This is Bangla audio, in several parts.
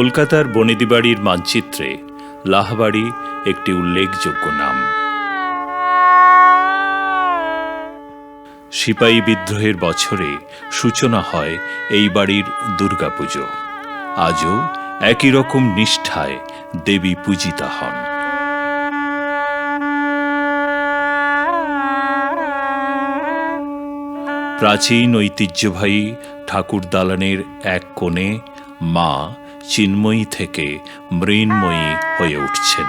কলকাতার বনেদিবাড়ির মানচিত্রে লাহবাড়ি একটি উল্লেখযোগ্য নাম। সিপাহী বিদ্রোহের বছরে সূচনা হয় এই বাড়ির দুর্গাপুজো। আজও একই রকম নিষ্ঠায় দেবী পূজিতা হন। প্রাচীন ঐতিহ্যবাহী ঠাকুর দালানের এক কোণে মা চিন্ময়ী থেকে মৃন্ময়ী হয়ে উঠছেন।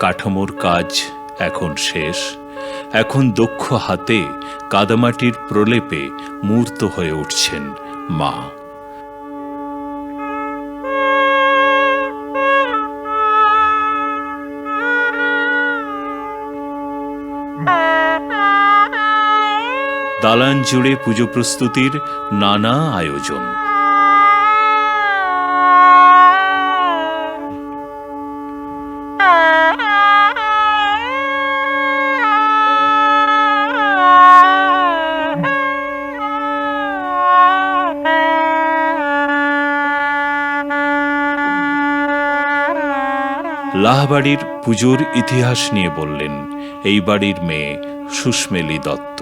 কাঠামোর কাজ এখন শেষ। এখন দক্ষ হাতে কাদামাটির প্রলেপে মূর্ত হয়ে উঠছেন মা। দালান জুড়ে পুজো প্রস্তুতির নানা আয়োজন। লাহবাড়ির পুজোর ইতিহাস নিয়ে বললেন এই বাড়ির মেয়ে সুস্মেলি দত্ত।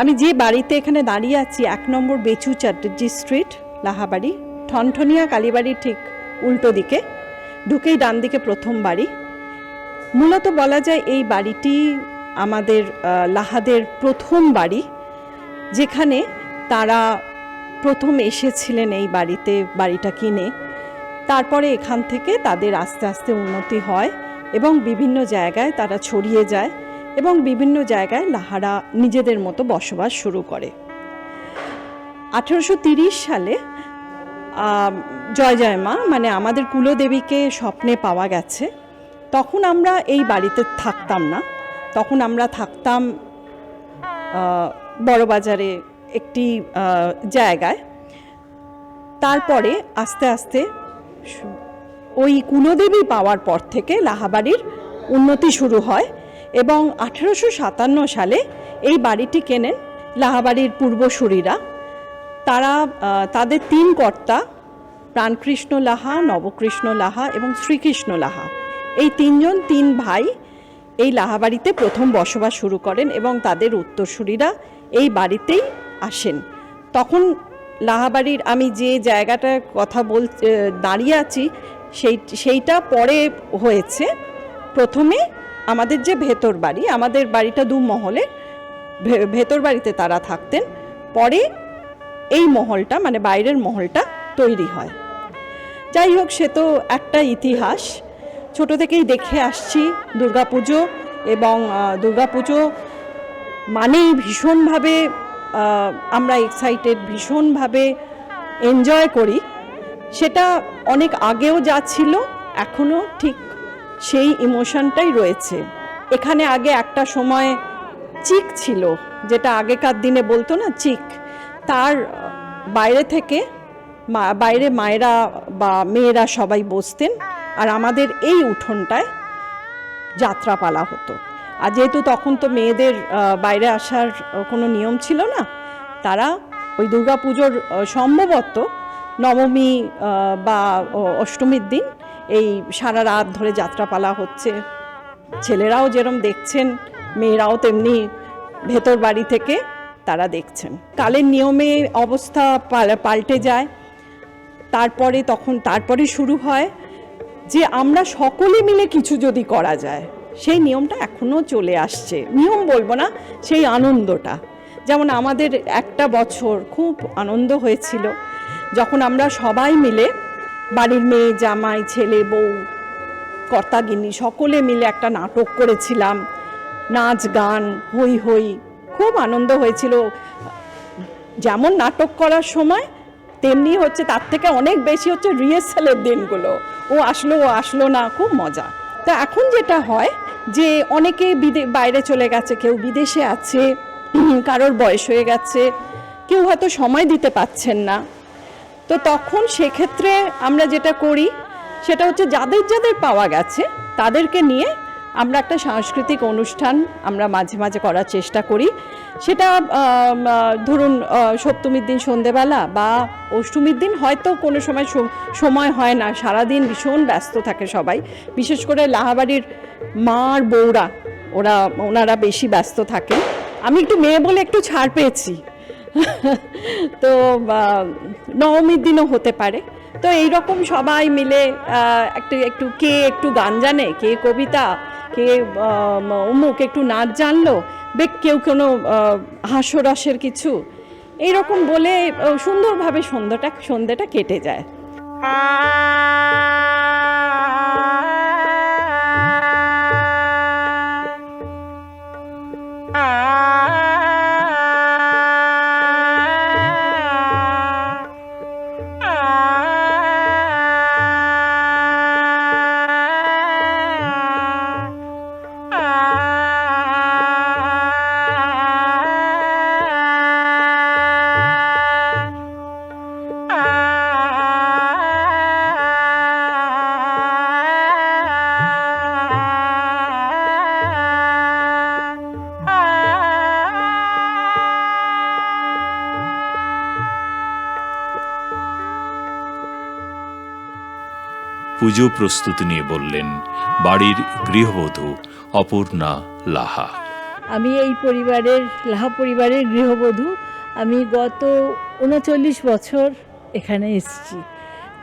আমি যে বাড়িতে এখানে দাঁড়িয়ে আছি, এক নম্বর বেচু চ্যাটার্জি স্ট্রিট, লাহাবাড়ি, ঠনঠনিয়া কালীবাড়ির ঠিক উল্টো দিকে, ঢুকেই ডান দিকে প্রথম বাড়ি। মূলত বলা যায় এই বাড়িটি আমাদের লাহাদের প্রথম বাড়ি, যেখানে তারা প্রথম এসেছিলেন এই বাড়িতে বাড়িটা কিনে। তারপরে এখান থেকে তাদের আস্তে আস্তে উন্নতি হয় এবং বিভিন্ন জায়গায় তারা ছড়িয়ে যায়। এবং বিভিন্ন জায়গায় লাহারা নিজেদের মতো বসবাস শুরু করে। আঠেরোশো সালে জয় জয় মা মানে আমাদের কুলদেবীকে স্বপ্নে পাওয়া গেছে। তখন আমরা এই বাড়িতে থাকতাম না। তখন আমরা থাকতাম বড়বাজারে একটি জায়গায়। তারপরে আস্তে আস্তে ওই কুলদেবী পাওয়ার পর থেকে লাহাবাড়ির উন্নতি শুরু হয়। এবং আঠেরোশো সাতান্ন সালে এই বাড়িটি কেনেন লাহাবাড়ির পূর্বসূরিরা। তারা তাদের তিন কর্তা প্রাণকৃষ্ণ লাহা, নবকৃষ্ণ লাহা এবং শ্রীকৃষ্ণ লাহা। এই তিনজন তিন ভাই এই লাহাবাড়িতে প্রথম বসবাস শুরু করেন এবং তাদের উত্তরসূরিরা এই বাড়িতেই আসেন। তখন লাহাবাড়ির আমি যে জায়গাটার কথা বল দাঁড়িয়ে আছি সেই, সেইটা পরে হয়েছে। প্রথমে আমাদের যে ভেতর বাড়ি, আমাদের বাড়িটা দু মহলের, ভে- ভেতর বাড়িতে তারা থাকতেন, পরে এই মহলটা মানে বাইরের মহলটা তৈরি হয়। যাই হোক, সে তো একটা ইতিহাস। ছোট থেকেই দেখে আসছি দুর্গাপুজো এবং দুর্গাপুজো মানেই ভীষণভাবে আমরা এক্সাইটেড ভীষণভাবে এনজয় করি। সেটা অনেক আগেও যা ছিল, এখনও ঠিক সেই ইমোশনটাই রয়েছে। এখানে আগে একটা সময় চিক ছিল, যেটা আগেকার দিনে বলতো না চিক, তার বাইরে থেকে বাইরে মায়েরা বা মেয়েরা সবাই বসতেন আর আমাদের এই উঠোনটায় যাত্রাপালা হতো। আর যেহেতু তখন তো মেয়েদের বাইরে আসার কোনো নিয়ম ছিল না, তারা ওই দুর্গাপুজোর সম্ভবত নবমী বা অষ্টমীর দিন এই সারা রাত ধরে যাত্রাপালা হচ্ছে। ছেলেরাও যেরম দেখছেন, মেয়েরাও তেমনি ভেতর বাড়ি থেকে তারা দেখছেন। কালের নিয়মে অবস্থা পাল্টে যায়। তারপরে তখন, তারপরে শুরু হয় যে আমরা সকলে মিলে কিছু যদি করা যায়, সেই নিয়মটা এখনও চলে আসছে। নিয়ম বলব না, সেই আনন্দটা। যেমন আমাদের একটা বছর খুব আনন্দ হয়েছিল, যখন আমরা সবাই মিলে বাড়ির মেয়ে, জামাই, ছেলে, বউ কর্তাগিন্নি সকলে মিলে একটা নাটক করেছিলাম। নাচ, গান হই হই খুব আনন্দ হয়েছিল। যেমন নাটক করার সময়, তেমনি হচ্ছে তার থেকে অনেক বেশি হচ্ছে রিহার্সালের দিনগুলো। ও আসলো ও আসলো না, খুব মজা। তা এখন যেটা হয় যে, অনেকে বিদে, বাইরে চলে গেছে, কেউ বিদেশে আছে, কারোর বয়স হয়ে গেছে, কেউ হয়তো সময় দিতে পাচ্ছেন না। তো তখন সেক্ষেত্রে আমরা যেটা করি, সেটা হচ্ছে যাদের যাদের পাওয়া গেছে, তাদেরকে নিয়ে আমরা একটা সাংস্কৃতিক অনুষ্ঠান আমরা মাঝে মাঝে করার চেষ্টা করি। সেটা ধরুন সপ্তমীর দিন সন্ধেবেলা বা অষ্টমীর দিন হয়তো কোনো সময় সময় হয় না, সারাদিন ভীষণ ব্যস্ত থাকে সবাই। বিশেষ করে লাহাবাড়ির মার বউরা, ওরা, ওনারা বেশি ব্যস্ত থাকেন। আমি একটু মেয়ে বলে একটু ছাড় পেয়েছি। তো নবমীর দিনও হতে পারে। তো এই রকম সবাই মিলে একটু একটু কে একটু গান জানে, কে কবিতা, কে অমুক একটু নাচ জানলো বে কেউ কোনো হাস্যরসের কিছু। এইরকম বলে সুন্দরভাবে সন্ধ্যাটা সন্ধ্যাটা কেটে যায়। পুজো প্রস্তুতি নিয়ে বললেন, বাড়ির গৃহবধূ অপর্ণা লাহা। আমি এই পরিবারের, লাহা পরিবারের গৃহবধূ। আমি গত উনচল্লিশ বছর এখানে এসেছি।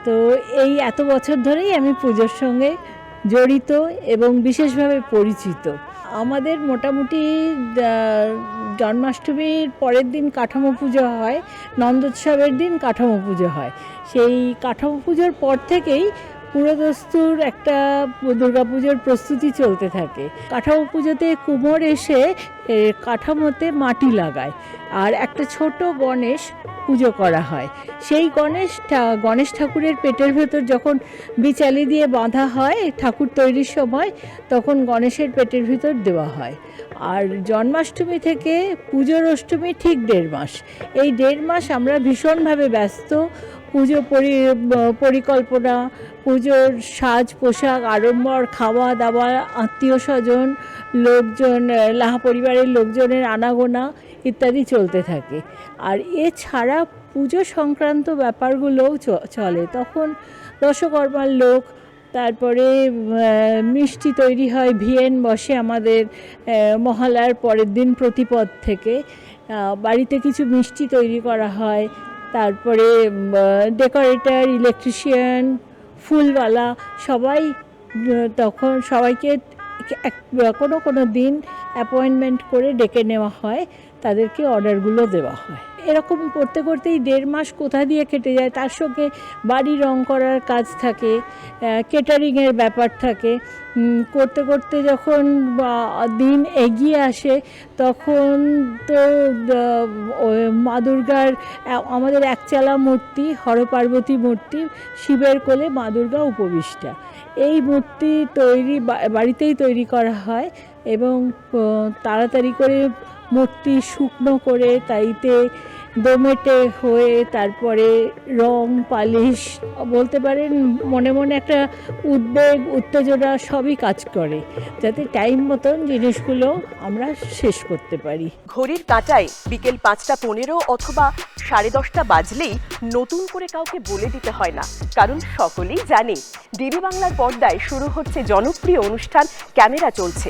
তো এই এত বছর ধরেই আমি পুজোর সঙ্গে জড়িত এবং বিশেষভাবে পরিচিত। আমাদের মোটামুটি জন্মাষ্টমীর পরের দিন কাঠামো পুজো হয়, নন্দোৎসবের দিন কাঠামো পুজো হয়। সেই কাঠামো পুজোর পর থেকেই পুরোদস্তুর একটা দুর্গাপুজোর প্রস্তুতি চলতে থাকে। কাঠামো পুজোতে কুমোর এসে কাঠামোতে মাটি লাগায় আর একটা ছোট গণেশ পুজো করা হয়। সেই গণেশ গণেশ ঠাকুরের পেটের ভেতর যখন বিচালি দিয়ে বাঁধা হয় ঠাকুর তৈরির সময়, তখন গণেশের পেটের ভিতর দেওয়া হয়। আর জন্মাষ্টমী থেকে পুজোর অষ্টমী ঠিক দেড় মাস। এই দেড় মাস আমরা ভীষণভাবে ব্যস্ত পুজো পরি পরিকল্পনা, পুজোর সাজ, পোশাক, আড়ম্বর, খাওয়া দাওয়া, আত্মীয় স্বজন, লোকজন লাহা পরিবারের লোকজনের আনাগোনা ইত্যাদি চলতে থাকে। আর এছাড়া পুজো সংক্রান্ত ব্যাপারগুলোও চলে। তখন দশকর্মার লোক, তারপরে মিষ্টি তৈরি হয়, ভিয়েন বসে আমাদের মহালয়ার পরের দিন প্রতিপদ থেকে। বাড়িতে কিছু মিষ্টি তৈরি করা হয় তারপরে ডেকোরেটার ইলেকট্রিশিয়ান ফুলওয়ালা, সবাই তখন সবাইকে কোনো কোনো দিন অ্যাপয়েন্টমেন্ট করে ডেকে নেওয়া হয়, তাদেরকে অর্ডারগুলো দেওয়া হয়। এরকম করতে করতেই দেড় মাস কোথা দিয়ে কেটে যায়? তার সঙ্গে বাড়ি রং করার কাজ থাকে কেটারিংয়ের ব্যাপার থাকে। করতে করতে যখন দিন এগিয়ে আসে, তখন তো মা দুর্গার আমাদের একচালা মূর্তি, হরপার্বতী মূর্তি, শিবের কোলে মা দুর্গা উপবিষ্টা। এই মূর্তি তৈরি বাড়িতেই তৈরি করা হয় এবং তাড়াতাড়ি করে মূর্তি শুকনো করে তাইতে দোমেটে হয়ে তারপরে রং, পালিশ, বলতে পারেন মনে মনে একটা উদ্বেগ, উত্তেজনা সবই কাজ করে। যাতে টাইম মতন জিনিসগুলো আমরা শেষ করতে পারি। ঘড়ির কাঁটায় বিকেল পাঁচটা পনেরো অথবা সাড়ে দশটা বাজলেই নতুন করে কাউকে বলে দিতে হয় না। কারণ সকলেই জানে, ডিবি বাংলার পর্দায় শুরু হচ্ছে জনপ্রিয় অনুষ্ঠান ক্যামেরা চলছে।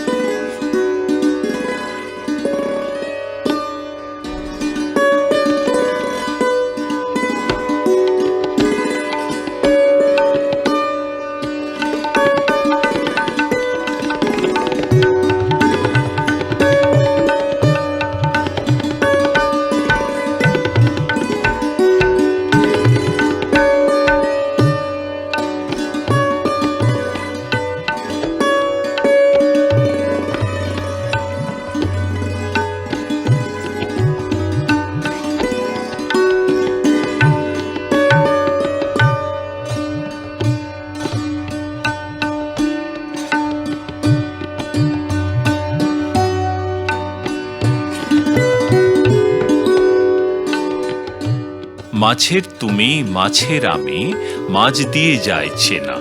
মাছের তুমি, মাছের আমি, মাছ দিয়ে যায় চেনা।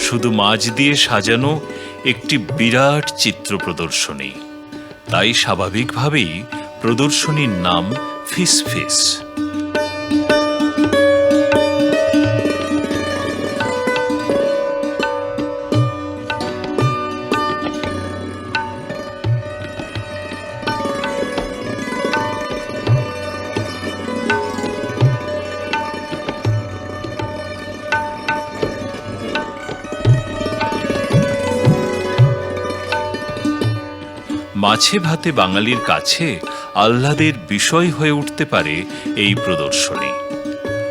শুধু মাছ দিয়ে সাজানো একটি বিরাট চিত্র প্রদর্শনী। তাই স্বাভাবিকভাবেই প্রদর্শনীর নাম ফিস ফিস মাছে ভাতে বাঙালির কাছে আহ্লাদের বিষয় হয়ে উঠতে পারে এই প্রদর্শনী।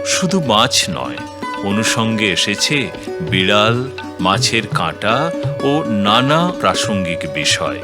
শুধু মাছ নয়, অনুষঙ্গে এসেছে বিড়াল, মাছের কাঁটা ও নানা প্রাসঙ্গিক বিষয়।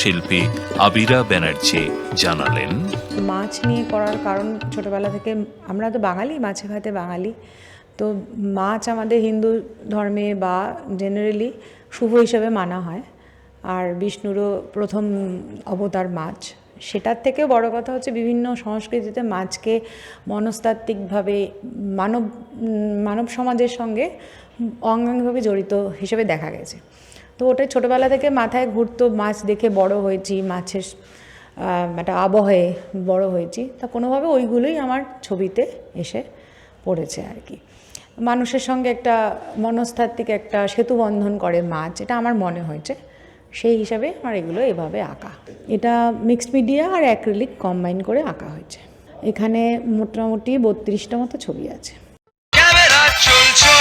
শিল্পী আবিরা ব্যানার্জি জানালেন। মাছ নিয়ে করার কারণ ছোটবেলা থেকে আমরা তো বাঙালি, মাছে ভাতে বাঙালি। তো মাছ আমাদের হিন্দু ধর্মে বা জেনারেলি শুভ হিসেবে মানা হয়। আর বিষ্ণুরও প্রথম অবতার মাছ। সেটার থেকে বড় কথা হচ্ছে বিভিন্ন সংস্কৃতিতে মাছকে মনস্তাত্ত্বিকভাবে মানব মানব সমাজের সঙ্গে অঙ্গাঙ্গভাবে জড়িত হিসেবে দেখা গেছে। তো ওটাই ছোটোবেলা থেকে মাথায় ঘুরতো, মাছ দেখে বড় হয়েছি, মাছের একটা আবহে বড় হয়েছি। তা কোনোভাবে ওইগুলোই আমার ছবিতে এসে পড়েছে আর কি। মানুষের সঙ্গে একটা মনস্তাত্ত্বিক একটা সেতু বন্ধন করে মাছ এটা আমার মনে হয়েছে। সেই হিসাবে আমার এগুলো এভাবে আঁকা। এটা মিক্সড মিডিয়া আর অ্যাক্রিলিক কম্বাইন করে আঁকা হয়েছে। এখানে মোটামুটি বত্রিশটা মতো ছবি আছে। চলছে।